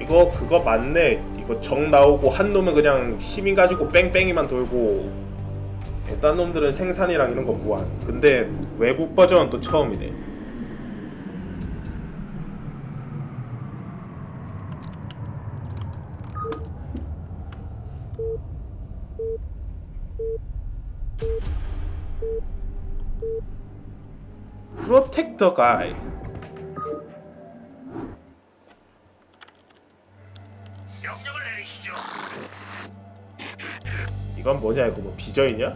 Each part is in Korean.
이거 그거 맞네. 이거 정 나오고 한 놈은 그냥 시민 가지고 뺑뺑이만 돌고 딴 놈들은 생산이랑 이런 거 무한. 근데 외국 버전은 또 처음이네. 프로텍터 가이. 이건 뭐냐 이거 뭐 비저이냐?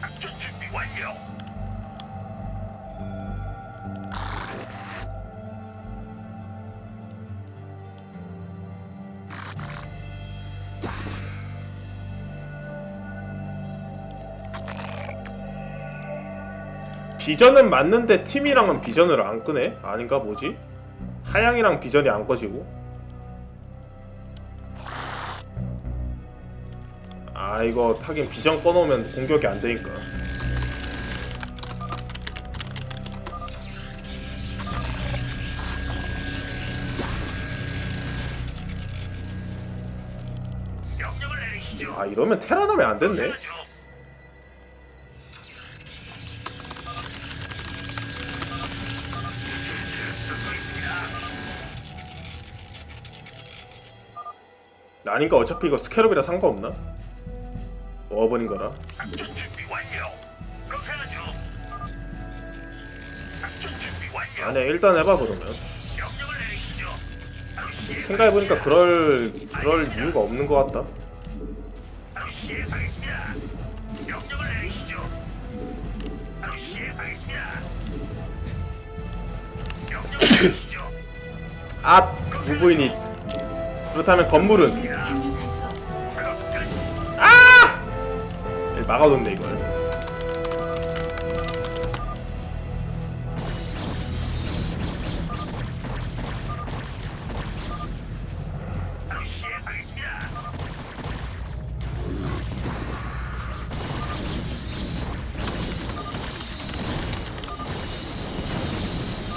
작전 준비 완료. 비전은 맞는데 팀이랑은 비전을 안 끄네? 아닌가 뭐지? 하양이랑 비전이 안 꺼지고 아 이거 하긴 비전 꺼놓으면 공격이 안 되니까. 아 이러면 테라나면 안 됐네. 아닌가 어차피 이거 스캐럽이라 상관없나? 워버린 거라 작전 준비 완료. 그렇게 하죠. 작전 준비 완료. 아니야 일단 해봐 그러면 명령을 내리시죠. 바로 시행- 생각해보니까 그럴 그럴 이유가 없는 것 같다 바로 시행하겠습니다. 명령을 내리시죠. 바로 시행하겠습니다. 명령을 내리시죠. 아 무부인이 그렇다면 건물은 막아뒀네 이걸.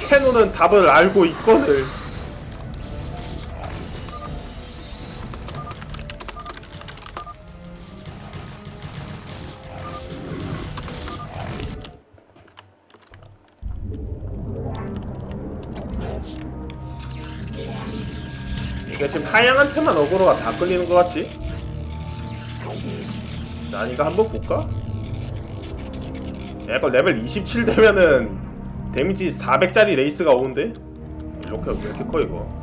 캐논은 답을 알고 있거늘 이게 지금 하양한테만 어그로가 다 끌리는 것 같지? 난 이거 한번 볼까? 야, 이거 레벨 27 되면은 데미지 400짜리 레이스가 오는데? 이렇게 왜 이렇게 커 이거?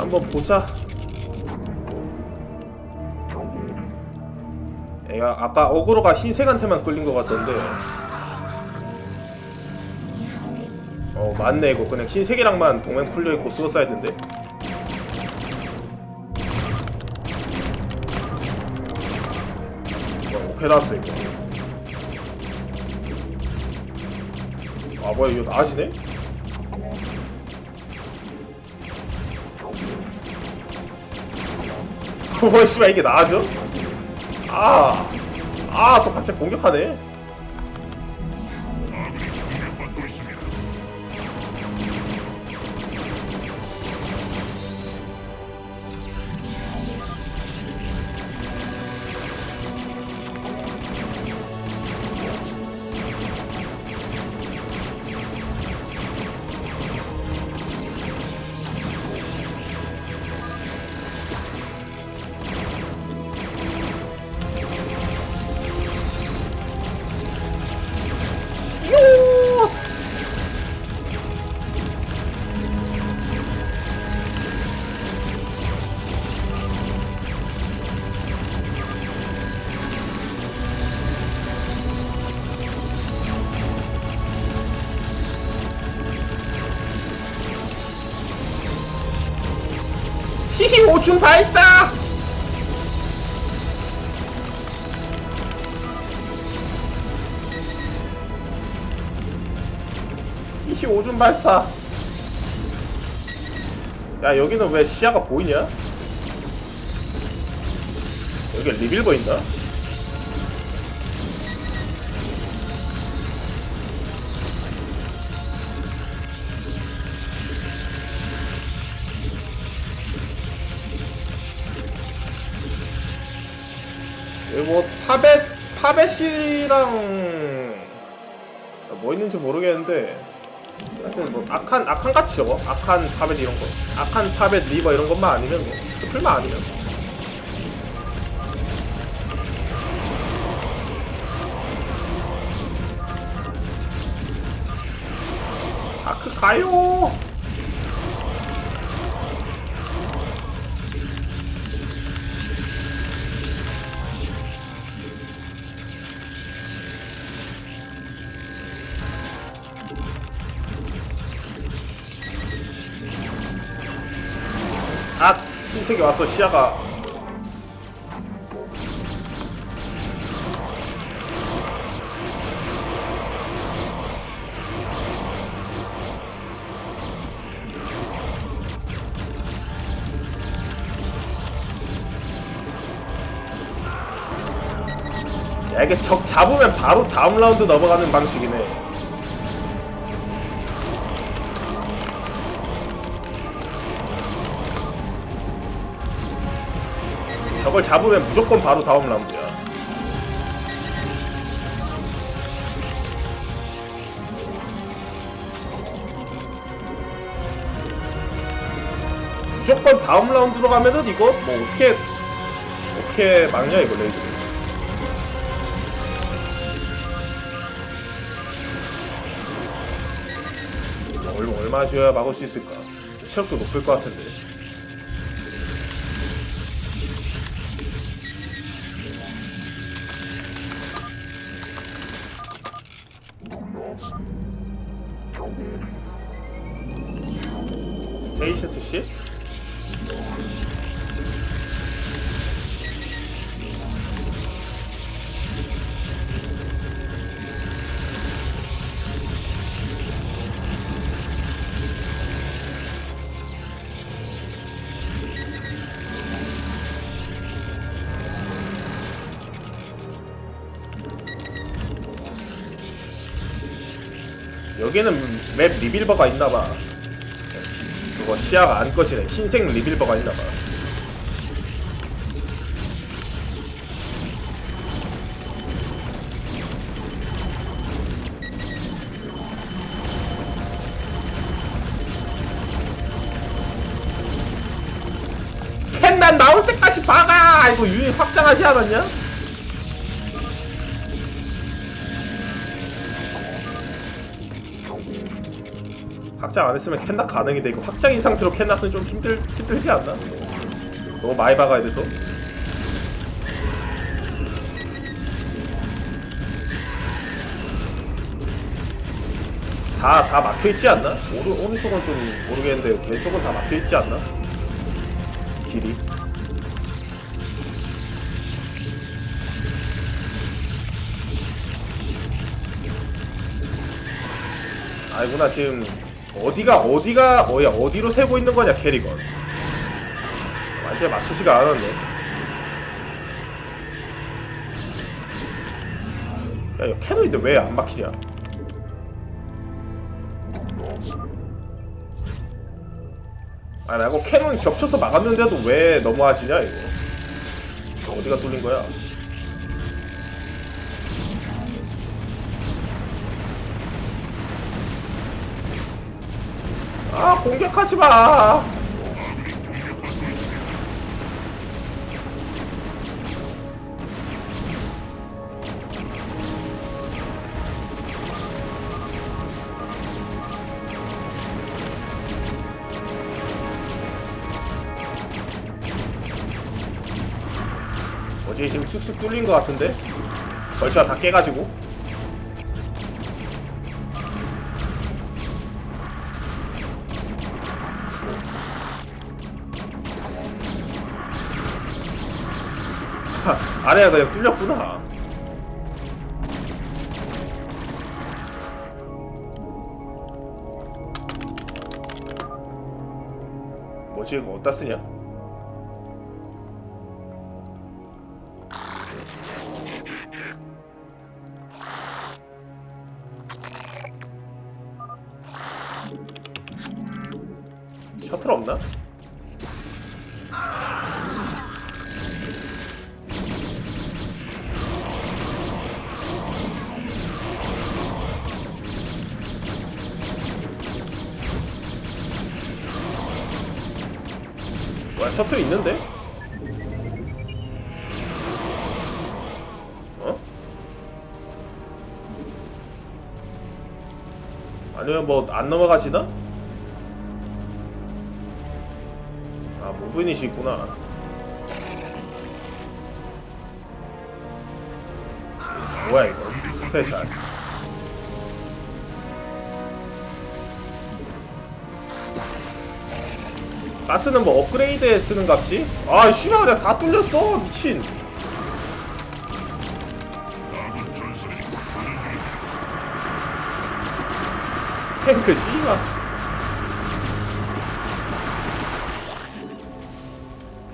한번 보자. 얘가 아까 어그로가 흰색한테만 끌린 것 같던데. 어 맞네 이거 그냥 흰색이랑만 동맹 풀려 있고 수어사이드인데. 어, 오케이 나왔어 이거. 아 뭐야 이거 나아지네? 뭐 씨발 이게 나아져? 아, 아, 또 갑자기 공격하네. 오줌 발사! 히히 오줌 발사! 야 여기는 왜 시야가 보이냐? 여기 리빌버 있나? 파벳이랑 뭐 있는지 모르겠는데 하여튼 뭐 악한 악한 같이 적어 악한 파벳 이런 거 악한 파벳 리버 이런 것만 아니면 뭐 스플만 아니면 아크 가요 아 흰색이 왔어 시야가 야 이게 적 잡으면 바로 다음 라운드 넘어가는 방식이네 저걸 잡으면 무조건 바로 다음 라운드야. 무조건 다음 라운드로 가면은 이거 뭐 어떻게 어떻게 막냐 이거 레이드. 얼마 얼마 줘야 막을 수 있을까? 체력도 높을 것 같은데. 여기는 맵 리빌버가 있나봐. 그거 시야가 안 꺼지네. 흰색 리빌버가 있나봐. 캔난 나올 때까지 박아! 이거 유닛 확장하지 않았냐? 확장 안 했으면 캔낫 가능인데 이거 확장인 상태로 캔낫은 좀 힘들 힘들지 않나? 너무 많이 박아야 돼서. 다 다 막혀 있지 않나? 오른 오른쪽은 좀 모르겠는데 왼쪽은 다 막혀 있지 않나? 길이. 아이구나 지금 어디가 어디가 어야? 어디로 세고 있는 거냐 캐리건. 완전 맞추지가 않았네. 야 이거 캐논인데 왜 안 막히냐? 아나 이거 캐논 겹쳐서 막았는데도 왜 넘어가지냐 이거? 어디가 뚫린 거야 아 공격하지 마. 어제 지금 쑥쑥 뚫린 것 같은데 벌처가 다 깨가지고 아래가 그냥 뚫렸구나. 뭐지? 이거 어디다 쓰냐? 셔틀 있는데? 어? 아니면 뭐 안 넘어가지나? 아 모브닛이 있구나 뭐야 이거 스페셜 가스는 뭐 업그레이드에 쓰는 값지? 아 씨발 그냥 다 뚫렸어 미친. 탱크 씨발.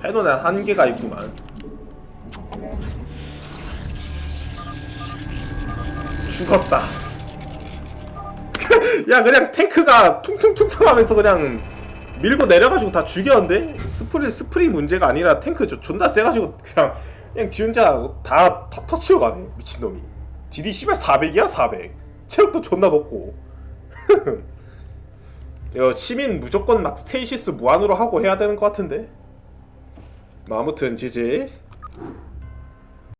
해놓은 한계가 있구만. 죽었다. 야 그냥 탱크가 퉁퉁퉁퉁 하면서 그냥 밀고 내려가지고 다 죽였는데? 스프리 스프리 문제가 아니라 탱크 저 존나 세가지고 그냥 그냥 지 혼자 다, 다 터치어가네 미친놈이. 딜이 씨발 400이야 400 체력도 존나 높고. 이거 시민 무조건 막 스테이시스 무한으로 하고 해야 되는 것 같은데? 뭐 아무튼 지지